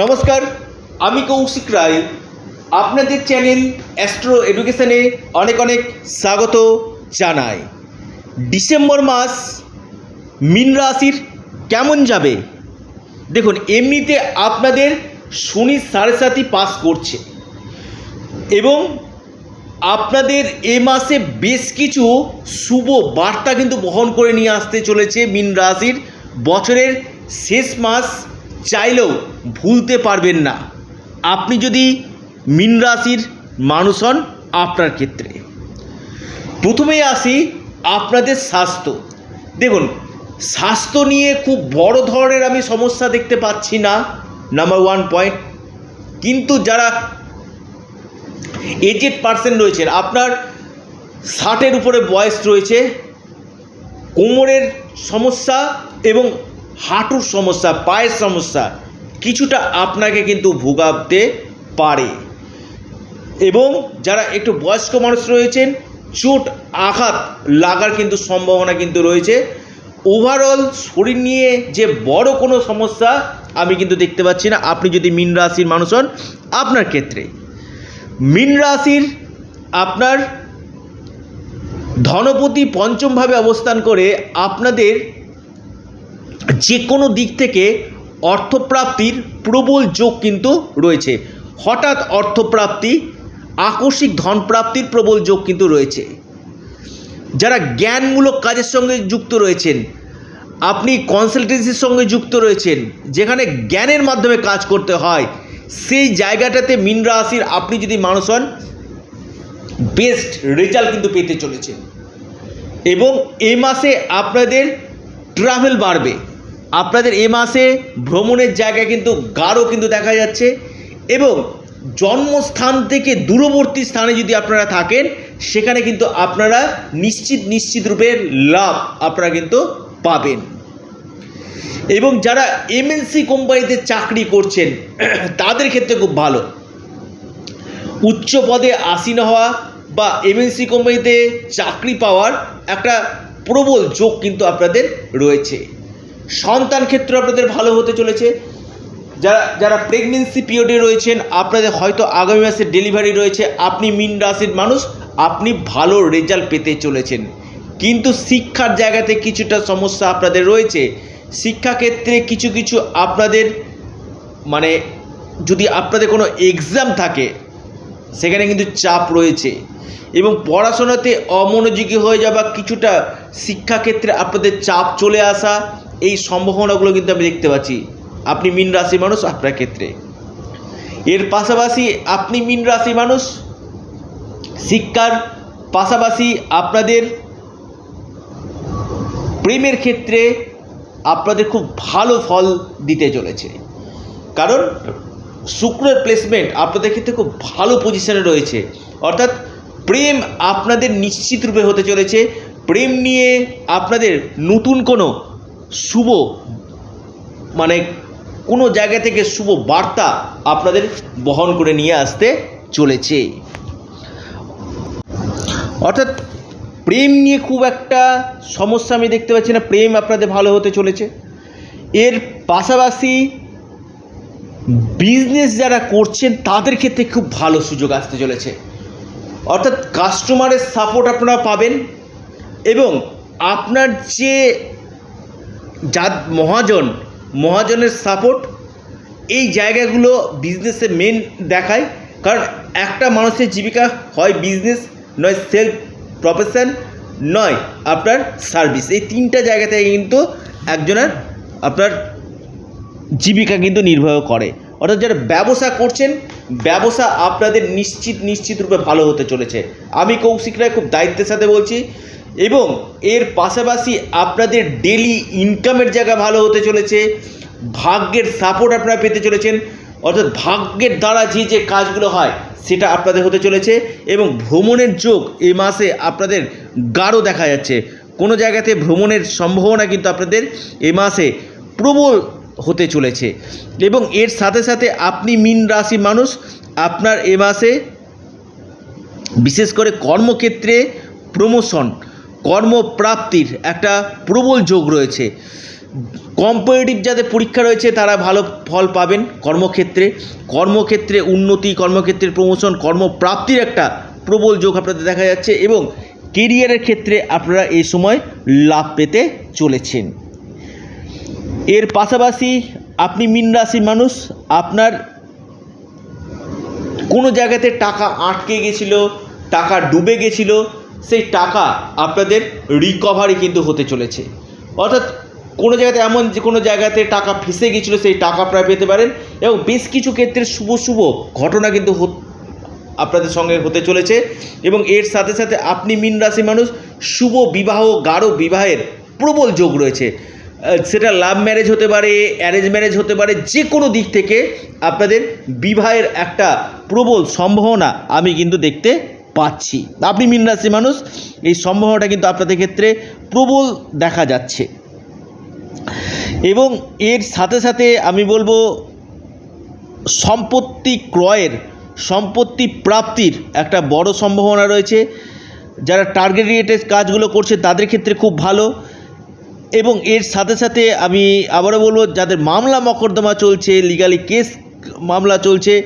নমস্কার, আমি কৌশিক রায়। আপনাদের চ্যানেল অ্যাস্ট্রো এডুকেশানে অনেক অনেক স্বাগত জানাই। ডিসেম্বর মাস, মিন রাশির কেমন যাবে? দেখুন, এমনিতে আপনাদের শনি সাড়ে সাতই পাস করছে। এবং আপনাদের এ মাসে বেশ কিছু শুভ বার্তা কিন্তু বহন করে নিয়ে আসতে চলেছে মিন রাশির বছরের শেষ মাস চাইলেও ভুলতে পারবেন না। আপনি যদি মিন রাশির মানুষ হন আপনার ক্ষেত্রে। প্রথমেই আসি আপনাদের স্বাস্থ্য। দেখুন, স্বাস্থ্য নিয়ে খুব বড় ধরনের আমি সমস্যা দেখতে পাচ্ছি না নাম্বার ওয়ান পয়েন্ট কিন্তু যারা এজেড পার্সেন্ট রয়েছেন, আপনার ষাটের উপরে বয়স রয়েছে, কোমরের সমস্যা এবং হাঁটুর সমস্যা, পায়ের সমস্যা, কিছুটা আপনাকে কিন্তু ভোগাতে পারে। এবং যারা একটু বয়স্ক মানুষ রয়েছেন, চোট, আঘাত লাগার কিন্তু সম্ভাবনা কিন্তু রয়েছে। ওভারঅল শরীর নিয়ে যে বড় কোনো সমস্যা আমি কিন্তু দেখতে পাচ্ছি না। আপনি যদি মিন রাশির মানুষ হন, আপনার ক্ষেত্রে। মিন রাশির আপনার ধনপতি পঞ্চমভাবে অবস্থান করে আপনাদের যে কোনো দিক থেকে অর্থপ্রাপ্তির প্রবল যোগ কিন্তু রয়েছে। হঠাৎ অর্থপ্রাপ্তি, আকস্মিক ধনপ্রাপ্তির প্রবল যোগ কিন্তু রয়েছে। যারা জ্ঞানমূলক কাজের সঙ্গে যুক্ত রয়েছেন, আপনি কনসালটেন্সির সঙ্গে যুক্ত রয়েছেন, যেখানে জ্ঞানের মাধ্যমে কাজ করতে হয়, সেই জায়গাটাতে মিন রাশির আপনি যদি মানুষ হন বেস্ট রেজাল্ট কিন্তু পেতে চলেছেন। এবং এ মাসে আপনাদের ট্রাভেল বাড়বে। আপনাদের এ মাসে ভ্রমণের জায়গা কিন্তু গাঢ় কিন্তু দেখা যাচ্ছে এবং জন্মস্থান থেকে দূরবর্তী স্থানে যদি আপনারা থাকেন, সেখানে কিন্তু আপনারা নিশ্চিত নিশ্চিত রূপে লাভ আপনারা কিন্তু পাবেন। এবং যারা এমএনসি কোম্পানিতে চাকরি করছেন, তাদের ক্ষেত্রে খুব ভালো। উচ্চ পদে আসীন হওয়া বা এমএনসি কোম্পানিতে চাকরি পাওয়ার একটা প্রবল যোগ কিন্তু আপনাদের রয়েছে। সন্তান ক্ষেত্র আপনাদের ভালো হতে চলেছে। যারা যারা প্রেগনেন্সি পিরিয়ডে রয়েছেন, আপনাদের হয়তো আগামী মাসে ডেলিভারি রয়েছে। আপনি মিন রাশির মানুষ, আপনি ভালো রেজাল্ট পেতে চলেছেন। কিন্তু শিক্ষার জায়গাতে কিছুটা সমস্যা আপনাদের রয়েছে। শিক্ষাক্ষেত্রে কিছু কিছু আপনাদের মানে যদি আপনাদের কোনো এক্সাম থাকে, সেখানে কিন্তু চাপ রয়েছে। এবং পড়াশোনাতে অমনোযোগী হয়ে যাওয়া কিছুটা শিক্ষাক্ষেত্রে আপনাদের চাপ চলে আসা এই সম্ভাবনাগুলো কিন্তু আমি দেখতে পাচ্ছি। আপনি মিন রাশি মানুষ, আপনার ক্ষেত্রে। এর পাশাপাশি আপনি মিন রাশি মানুষ, শিক্ষার পাশাপাশি আপনাদের প্রেমের ক্ষেত্রে আপনাদের খুব ভালো ফল দিতে চলেছে। কারণ শুক্রের প্লেসমেন্ট আপনাদের ক্ষেত্রে খুব ভালো পজিশনে রয়েছে। অর্থাৎ প্রেম আপনাদের নিশ্চিত রূপে হতে চলেছে। প্রেম নিয়ে আপনাদের নতুন কোনো শুভ মানে কোনো জায়গা থেকে শুভ বার্তা আপনাদের বহন করে নিয়ে আসতে চলেছে। অর্থাৎ প্রেম নিয়ে খুব একটা সমস্যা আমি দেখতে পাচ্ছি না, প্রেম আপনাদের ভালো হতে চলেছে। এর পাশাপাশি বিজনেস যারা করছেন, তাদের ক্ষেত্রে খুব ভালো সুযোগ আসতে চলেছে। অর্থাৎ কাস্টমারের সাপোর্ট আপনারা পাবেন এবং আপনার যে যা মহাজন, মহাজনের সাপোর্ট এই জায়গাগুলো বিজনেসে মেন দেখায়। কারণ একটা মানুষের জীবিকা হয় বিজনেস নয় সেলফ প্রফেশন নয় আপনার সার্ভিস এই তিনটা জায়গা থেকে কিন্তু একজনের আপনার জীবিকা কিন্তু নির্বাহ করে। অর্থাৎ যারা ব্যবসা করছেন, ব্যবসা আপনাদের নিশ্চিত নিশ্চিত রূপে ভালো হতে চলেছে। আমি কৌশিক রায় খুব দায়িত্বের সাথে বলছি এবং এর পাশাপাশি আপনাদের ডেলি ইনকামের জায়গা ভালো হতে চলেছে, ভাগ্যের সাপোর্ট আপনারা পেতে চলেছেন, অর্থাৎ ভাগ্যের দ্বারা যে যে কাজগুলো হয় সেটা আপনাদের হতে চলেছে এবং ভ্রমণের যোগ এ মাসে আপনাদের গাঢ় দেখা যাচ্ছে। কোনো জায়গাতে ভ্রমণের সম্ভাবনা কিন্তু আপনাদের এ মাসে প্রবল হতে চলেছে। এবং এর সাথে সাথে আপনি মিন রাশি মানুষ, আপনার এ মাসে বিশেষ করে কর্মক্ষেত্রে প্রমোশন কর্মপ্রাপ্তির একটা প্রবল যোগ রয়েছে। কম্পারেটিভ যাদের পরীক্ষা রয়েছে, তারা ভালো ফল পাবেন কর্মক্ষেত্রে। কর্মক্ষেত্রে উন্নতি, কর্মক্ষেত্রে প্রমোশন কর্মপ্রাপ্তির একটা প্রবল যোগ আপনাদের দেখা যাচ্ছে এবং কেরিয়ারের ক্ষেত্রে আপনারা এই সময় লাভ পেতে চলেছেন। এর পাশাপাশি আপনি মিন রাশির মানুষ, আপনার কোনো জায়গাতে টাকা আটকে গেছিল, টাকা ডুবে গেছিল সেই টাকা আপনাদের রিকভারি কিন্তু হতে চলেছে। অর্থাৎ কোনো জায়গাতে এমন যে কোনো জায়গাতে টাকা ফেসে গেছিল সেই টাকা আপনারা পেতে পারেন এবং বেশ কিছু ক্ষেত্রে শুভ শুভ ঘটনা কিন্তু আপনাদের সঙ্গে হতে চলেছে এবং এর সাথে সাথে আপনি মিন রাশি মানুষ, শুভ বিবাহ, গাঢ় বিবাহের প্রবল যোগ রয়েছে। সেটা লাভ ম্যারেজ হতে পারে অ্যারেঞ্জ ম্যারেজ হতে পারে, যে কোনো দিক থেকে আপনাদের বিবাহের একটা প্রবল সম্ভাবনা আমি কিন্তু দেখতে পাচ্ছি। আপনি মিন রাশি মানুষ, এই সম্ভাবনাটা কিন্তু আপনাদের ক্ষেত্রে প্রবল দেখা যাচ্ছে। এবং এর সাথে সাথে আমি বলব, সম্পত্তি ক্রয়ের, সম্পত্তি প্রাপ্তির একটা বড় সম্ভাবনা রয়েছে। যারা টার্গেট রিলেটেড কাজগুলো করছে, তাদের ক্ষেত্রে খুব ভালো। এবং এর সাথে সাথে আমি আবারও বলব, যাদের মামলা মকদ্দমা চলছে লিগালি কেস মামলা চলছে,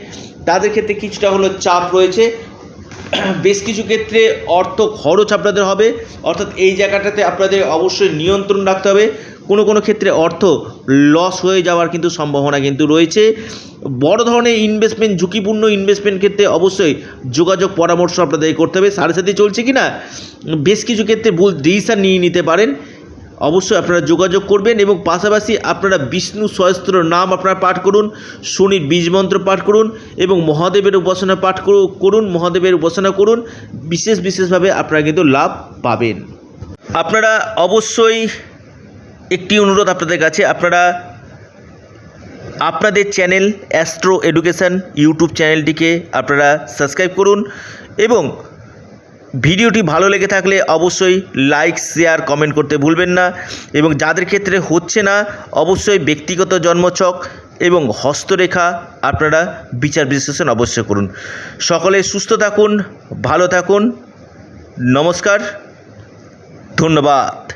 তাদের ক্ষেত্রে কিছুটা হলো চাপ রয়েছে। বেশ কিছু ক্ষেত্রে অর্থ খরচ আপনাদের হবে। অর্থাৎ এই জায়গাটাতে আপনাদের অবশ্যই নিয়ন্ত্রণ রাখতে হবে। কোনো কোনো ক্ষেত্রে অর্থ লস হয়ে যাওয়ার কিন্তু সম্ভাবনা কিন্তু রয়েছে। বড় ধরনের ইনভেস্টমেন্ট ঝুঁকিপূর্ণ ইনভেস্টমেন্ট ক্ষেত্রে অবশ্যই যোগাযোগ পরামর্শ আপনাদের করতে হবে। সাথে সাথে চলছে কি না বেশ কিছু ক্ষেত্রে ভুল ডিসিশন নিয়ে নিতে পারেন। অবশ্যই আপনারা যোগাযোগ করবেন এবং পাশাপাশি আপনারা বিষ্ণু সহস্ত্র নাম আপনারা পাঠ করুন, শনির বীজ মন্ত্র পাঠ করুন এবং মহাদেবের উপাসনা পাঠ করু- করুন, মহাদেবের উপাসনা করুন, বিশেষ বিশেষভাবে আপনারা কিন্তু লাভ পাবেন। আপনারা অবশ্যই একটি অনুরোধ আপনাদের কাছে, আপনারা আপনাদের চ্যানেল অ্যাস্ট্রো এডুকেশান ইউটিউব চ্যানেলটিকে আপনারা সাবস্ক্রাইব করুন এবং ভিডিওটি ভালো লেগে থাকলে অবশ্যই লাইক শেয়ার কমেন্ট করতে ভুলবেন না। এবং যাদের ক্ষেত্রে হচ্ছে না, অবশ্যই ব্যক্তিগত জন্মছক এবং হস্তরেখা আপনারা বিচার বিশ্লেষণ অবশ্যই করুন। সকলে সুস্থ থাকুন, ভালো থাকুন। নমস্কার, ধন্যবাদ।